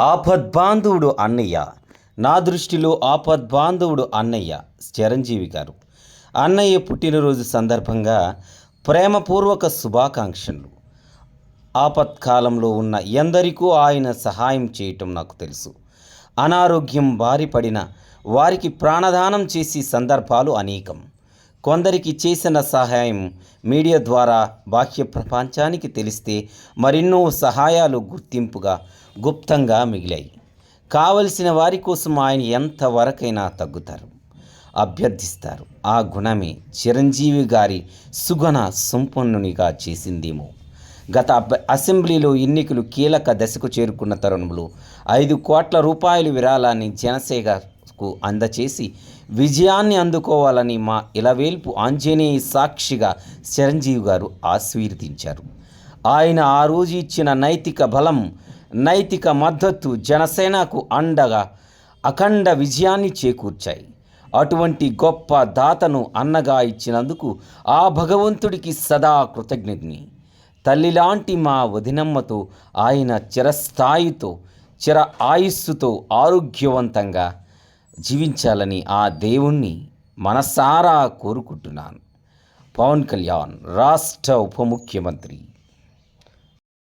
ఆపద్బాంధవుడు అన్నయ్య. నా దృష్టిలో ఆపద్బాంధవుడు అన్నయ్య. చిరంజీవి గారు. అన్నయ్య పుట్టినరోజు సందర్భంగా ప్రేమపూర్వక శుభాకాంక్షలు. ఆపత్కాలంలో ఉన్న ఎందరికూ ఆయన సహాయం చేయటం నాకు తెలుసు. అనారోగ్యం బారిపడిన వారికి ప్రాణదానం చేసే సందర్భాలు అనేకం. కొందరికి చేసిన సహాయం మీడియా ద్వారా బాహ్య ప్రపంచానికి తెలిస్తే మరెన్నో సహాయాలు గుర్తింపుగా గుప్తంగా మిగిలాయి. కావలసిన వారి కోసం ఆయన ఎంతవరకైనా తగ్గుతారు అభ్యర్థిస్తారు. ఆ గుణమే చిరంజీవి గారి సుగుణ సంపన్నునిగా చేసిందేమో. గత అసెంబ్లీలో ఎన్నికలు కీలక దశకు చేరుకున్న తరుణంలో ఐదు కోట్ల రూపాయల విరాళాన్ని కు అందచేసి విజయాన్ని అందుకోవాలని మా ఇలవేల్పు ఆంజనేయ సాక్షిగా చిరంజీవి గారు ఆశీర్వదించారు. ఆయన ఆ రోజు ఇచ్చిన నైతిక బలం నైతిక మద్దతు జనసేనకు అండగా అఖండ విజయాన్ని చేకూర్చాయి. అటువంటి గొప్ప దాతను అన్నగా ఇచ్చినందుకు ఆ భగవంతుడికి సదా కృతజ్ఞతని. తల్లిలాంటి మా వదినమ్మతో ఆయన చిరస్థాయితో చిర ఆయుస్సుతో ఆరోగ్యవంతంగా జీవించాలని ఆ దేవుణ్ణి మనసారా కోరుకుంటున్నాను. పవన్ కళ్యాణ్ రాష్ట్ర ఉప ముఖ్యమంత్రి